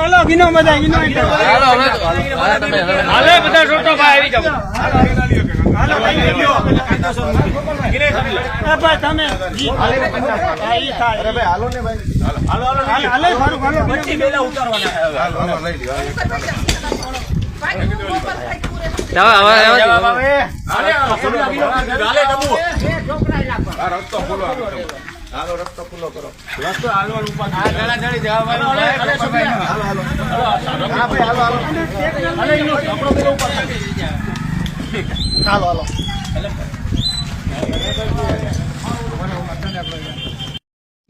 હાલો ગીનો બધા ગીનો હાલો હવે હાલો. બધા છોટો ભાઈ આવી જાવ હાલો ભાઈ તમે ઈ હા, થાય. અરે ભાઈ હાલો ને ભાઈ. હાલો હાલો હાલે સારું હાલો પછી બેલા ઉતારવાના હાલો હાલો લઈ લ્યો. હવે હવે આ હાલે હાલે ડબુ હાલો રસ્તો ખુલ્લો કરો હાલો. હાલો હા ભાઈ હાલો હાલો. હાલો હાલો.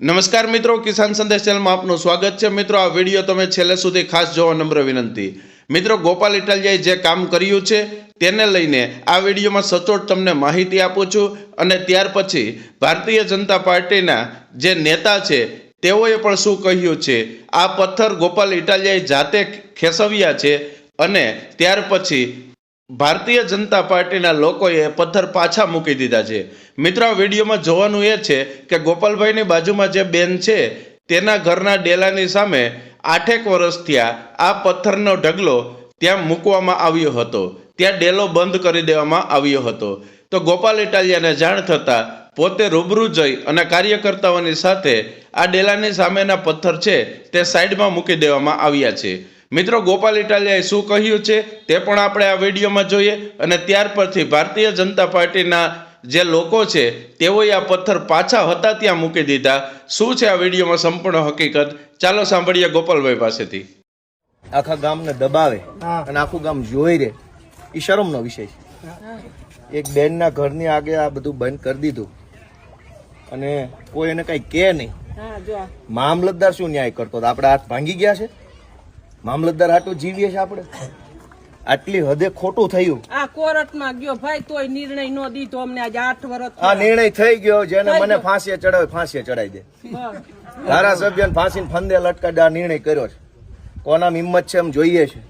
નમસ્કાર મિત્રો કિસાન સંદેશ ચેનલમાં આપનું સ્વાગત છે. મિત્રો આ વીડિયો તમે છેલ્લે સુધી ખાસ જોવા નમ્ર વિનંતી. મિત્રો ગોપાલ ઇટાલિયાએ જે કામ કર્યું છે તેને લઈને આ વિડીયોમાં સચોટ તમને માહિતી આપું છું અને ત્યાર પછી ભારતીય જનતા પાર્ટીના જે નેતા છે, તેઓએ પણ શું કહ્યું છે, આ પથ્થર ગોપાલ ઇટાલિયાએ જાતે ખેસવ્યા છે અને ત્યાર પછી ભારતીય જનતા પાર્ટીના લોકોએ પથ્થર પાછા મૂકી દીધા છે. મિત્રો વિડીયોમાં જોવાનું એ છે કે ગોપાલભાઈની બાજુમાં જે બેન છે, તેના ઘરના ડેલાની સામે આઠેક વર્ષ થયા આ પથ્થરનો ઢગલો ત્યાં મૂકવામાં આવ્યો હતો. ત્યાં ડેલો બંધ કરી દેવામાં આવ્યો હતો. તો ગોપાલ ઇટાલિયાને જાણ થતાં પોતે રૂબરૂ જઈ અને કાર્યકર્તાઓની સાથે આ ડેલાની સામેના પથ્થર છે તે સાઈડમાં મૂકી દેવામાં આવ્યા છે. મિત્રો ગોપાલ ઇટાલિયાએ શું કહ્યું છે તે પણ આપણે આ વિડીયોમાં જોઈએ અને ત્યાર પરથી ભારતીય જનતા પાર્ટીના જે લોકો છે તેઓએ આ પથ્થર પાછા હતા ત્યાં મૂકી દીધા. શું છે આ વિડીયોમાં સંપૂર્ણ હકીકત? ચાલો સાંભળીએ ગોપાલભાઈ પાસેથી. આખા ગામને દબાવે અને આખું ગામ જોઈ રે ઈ શરમનો વિષય છે. એક બેનના ઘરની આગે આ બધું બંધ કરી દીધું. અને કોઈ એને કઈ કે નહીં. મામલતદાર શું ન્યાય કરતો? આપણે હાથ ભાંગી ગયા છે? મામલતદાર હાટું જીવીએ છે આપણે? આટલી હદે ખોટું થયું. આ કોર્ટમાં ગયો. ભાઈ તોય નિર્ણય નો દીધો. અમને આજે આઠ વર્ષ આ નિર્ણય થઈ ગયો જેને મને ફાંસી ફાંસીએ ચડાવે ફાંસીએ ચડાવી દે. ધારાસભ્ય ફાંસી ફંદે લટકાડે આ નિર્ણય કર્યો છે. કોના હિંમત છે એમ જોઈએ છે.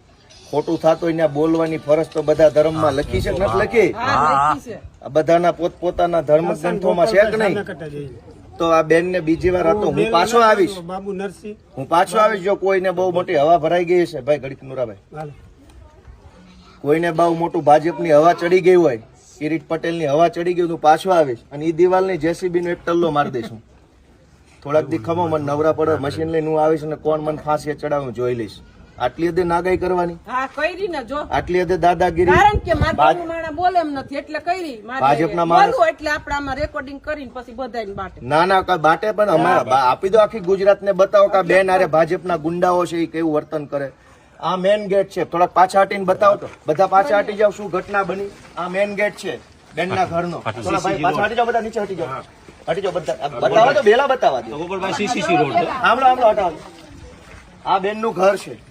ખોટું થતું હોય ત્યાં બોલવાની ફરજ તો બધા ધર્મમાં લખી છે નથી લખી? હા લખી છે. આ બધાના પોતપોતાના ધર્મ ગ્રંથોમાં છે કે નહીં? તો આ બેન ને બીજી વાર હતો હું પાછો આવીશ. બાબુ નરસિંહ. હું પાછો આવીશ જો કોઈને બહુ મોટી હવા ભરાઈ ગઈ છે ભાઈ ઘડીક નુરાભાઈ. કોઈને બહુ મોટું ભાજપની હવા ચડી ગઈ હોય કિરીટ પટેલની હવા ચડી ગઈ હું પાછો આવીશ અને એ દિવાલની જેસીબી નો એક ટલ્લો મારી દઈશ થોડાક દી ખમો મને નવરા પડે મશીન લઈને હું આવીશ અને કોણ મને ફાંસી ચડાવું જોઈ લઈશ. આટલી હદે નાગાઈ કરવાની? હા કરી ને જો. આટલી હદે દાદાગીરી? કારણ કે મારા માણા બોલે એમ નથી એટલે કરી ભાજપના માણસ- એટલે આપણે આમાં રેકોર્ડિંગ કરીને પછી બધાને બાટે. ના ના કાંઈ બાટે પણ અમારા આપી દો આખી ગુજરાત ને બતાવો કે બેન આરે ભાજપના ગુંડાઓ છે એ કેવું વર્તન કરે? આ મેન ગેટ છે. થોડાક પાછા હટીને બતાવો. તો. બધા પાછા હટી જાવ શું ઘટના બની? આ મેન ગેટ છે બેનના ઘરનો. થોડા ભાઈ પાછા હટી જાઓ બધા નીચે હટી જાવ હટી જાઓ બધા. બતાવો તો બેલા બતાવા દો. આમળો આમળો હટાવો. આ બેનનું ઘર છે.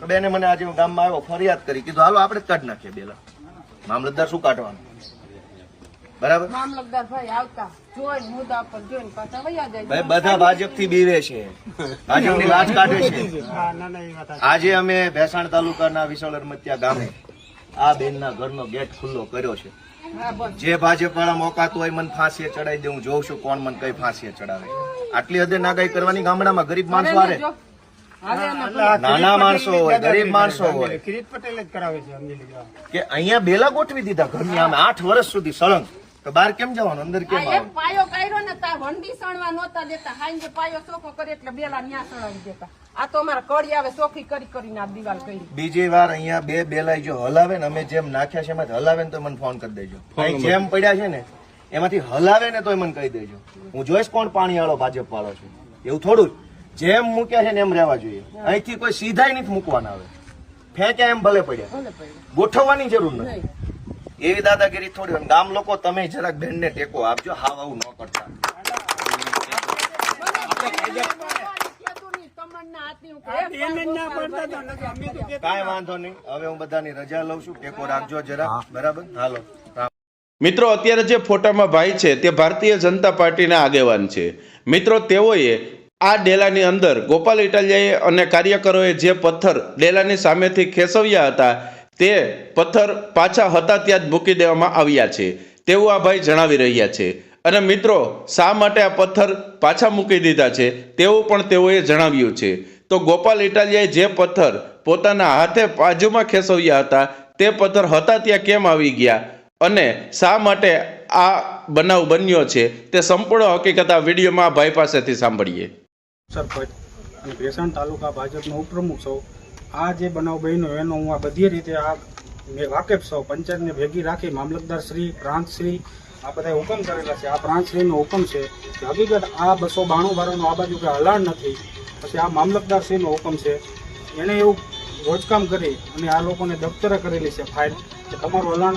તો બેને મને આજે હું ગામમાં આવ્યો ફરિયાદ કરી. કીધું હાલો આપણે જ કાઢી નાખીએ બેલા. મામલતદાર શું કાઢવાનું? બરાબર? મામલતદાર ભાઈ આવતા. જોઈને મુદ્દા પર જોઈને પાછા વયા જાય. ભાઈ બધા ભાજપથી બીવે છે. ભાજપની લાજ કાઢે છે. ના ના આજે અમે ભેસાણ તાલુકાના વિશાળ રમતિયા ગામે આ બેનના ઘરનો ગેટ ખુલ્લો કર્યો છે. જે ભાજપ વાળા મોકાતું હોય મને ફાંસીએ ચડાવી દે હું જોઉં છું કોણ મને કઈ ફાંસીએ ચડાવે આટલી હદે નાગાઈ કરવાની ગામડામાં ગરીબ માણસો વારે ને નાના માણસો હોય ગરીબ માણસો હોય. કિરીટ પટેલ જ કરાવે છે કે અહીંયા બેલા ગોઠવી દીધા ઘરની આમે આઠ વર્ષ સુધી સળંગ. તો બહાર કેમ જવાનું? અંદર કેમ આવવાનું? પાયો કર્યો ને તાર વંડી સણવા નહોતા દેતા. હાઈ પાયો ચોખ્ખો કરે એટલે બેલા ન્યા સળાવી દેતા. આ તો અમારે કડી આવે ચોખ્ખી કરી કરીને આ દિવાલ કરી. બીજી વાર અહીંયા બે બેલાઈ જો હલાવે ને અમે જેમ નાખ્યા છે એમાંથી હલાવે ને તો મને ફોન કરી દેજો. જેમ પડ્યા છે ને એમાંથી હલાવે ને તોય મને કહી દેજો. હું જોઈશ કોણ પાણી વાળો ભાજપ વાળો છે. એવું થોડું જ. જેમ મૂક્યા છે ને એમ રહેવા જોઈએ. અહીંથી કોઈ સીધા નથી મૂકવાના આવે ફેંક્યા એમ ભલે પડ્યા. ગોઠવવાની જરૂર નથી. એવી દાદાગીરી થોડી હોય. ગામ લોકો તમે જરાક બેનને ટેકો આપજો હાવ આવું ન કરતા. કાંઈ વાંધો નહીં. હવે હું બધાની રજા લઉં છું. ટેકો રાખજો જરા બરાબર? હાલો. મિત્રો અત્યારે જે ફોટામાં ભાઈ છે તે ભારતીય જનતા પાર્ટીના આગેવાન છે. મિત્રો તેઓએ આ ડેલાની અંદર ગોપાલ ઇટાલિયાએ અને કાર્યકરોએ જે પથ્થર ડેલાની સામેથી ખેસવ્યા હતા, તે પથ્થર પાછા હતા ત્યાં જ મૂકી દેવામાં આવ્યા છે. તેવું આ ભાઈ જણાવી રહ્યા છે. અને મિત્રો, શા માટે આ પથ્થર પાછા મૂકી દીધા છે? તેવું પણ તેઓએ જણાવ્યું છે. તો ગોપાલ ઇટાલિયાએ જે પથ્થર પોતાના હાથે બાજુમાં ખેસવ્યા હતા, તે પથ્થર હતા ત્યાં કેમ આવી ગયા? અને શા માટે આ બનાવ બન્યો છે? તે સંપૂર્ણ હકીકત આ વિડીયોમાં ભાઈ પાસેથી સાંભળીએ. સરપંચ અને ભેસાણ તાલુકા ભાજપનો ઉપપ્રમુખ સૌ આ જે બનાવ બન્યો એનો હું આ બધી રીતે આ મેં વાકેફ સૌ પંચાયતને ભેગી રાખી મામલતદાર શ્રી, પ્રાંત શ્રી, આ બધા હુકમ કરેલા છે. આ પ્રાંત શ્રીનો હુકમ છે કે હકીકત આ બસો બાણું બારનું આ બાજુ કે હલાણ નથી. પછી આ મામલતદાર શ્રીનો હુકમ છે. એણે એવું રોજકામ કરી અને આ લોકોને દફતરે કરેલી છે ફાઇલ કે તમારું હલાણ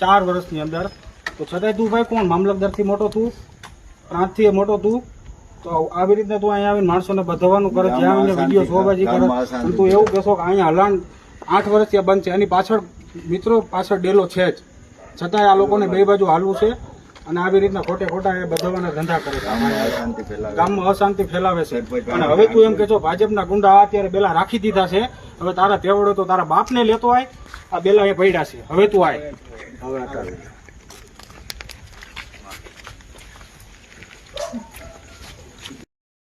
ચાર વર્ષની અંદર. તો છતાંય તું ભાઈ કોણ? મામલતદારથી મોટો તું? પ્રાંતથી મોટો તું? તો આવી રીતના તું અહીંયા આવીને માણસોને બધવાનું કરે જ્યાં આવીને વીડિયો શોબાજી કરે. તું એવું કહેશો કે અહીંયા હલાણ આઠ વર્ષથી આ બંધ છે. એની પાછળ મિત્રો પાછળ ડેલો છે જ. છતાંય આ લોકોને બે બાજુ હાલવું છે. અને આવી રીતના ખોટે ખોટા એ બધાવાના ધંધા કરે છે. ગામમાં અશાંતિ ફેલાવે છે. અને હવે તું એમ કે છો ભાજપના ગુંડા આ અત્યારે બેલા રાખી દીધા છે. હવે તારા તેવડો તો તારા બાપને લેતો આય. આ બેલા એ પડ્યા છે. હવે તું આય. હવે.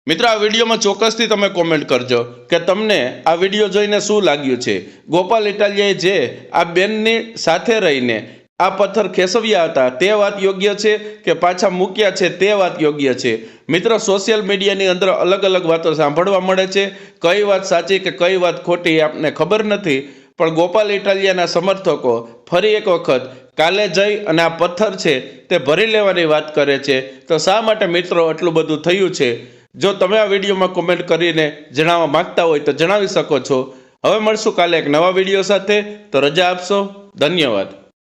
મિત્રો આ વિડીયોમાં ચોક્કસથી તમે કોમેન્ટ કરજો કે તમને આ વીડિયો જોઈને શું લાગ્યું છે? ગોપાલ ઇટાલિયાએ જે આ બેનની સાથે રહીને આ પથ્થર ખેસવ્યા હતા. તે વાત યોગ્ય છે કે પાછા મૂક્યા છે તે વાત યોગ્ય છે. મિત્રો સોશિયલ મીડિયાની અંદર અલગ અલગ વાતો સાંભળવા મળે છે. કઈ વાત સાચી કે કઈ વાત ખોટી આપને ખબર નથી. પણ ગોપાલ ઇટાલિયાના સમર્થકો ફરી એક વખત કાલે જઈ અને આ પથ્થર છે તે ભરી લેવાની વાત કરે છે. તો શા માટે મિત્રો આટલું બધું થયું છે? જો તમે આ વિડીયોમાં કોમેન્ટ કરીને જણાવવા માંગતા હોય તો જણાવી શકો છો. હવે મળશું કાલે એક નવા વીડિયો સાથે. તો રજા આપશો. ધન્યવાદ.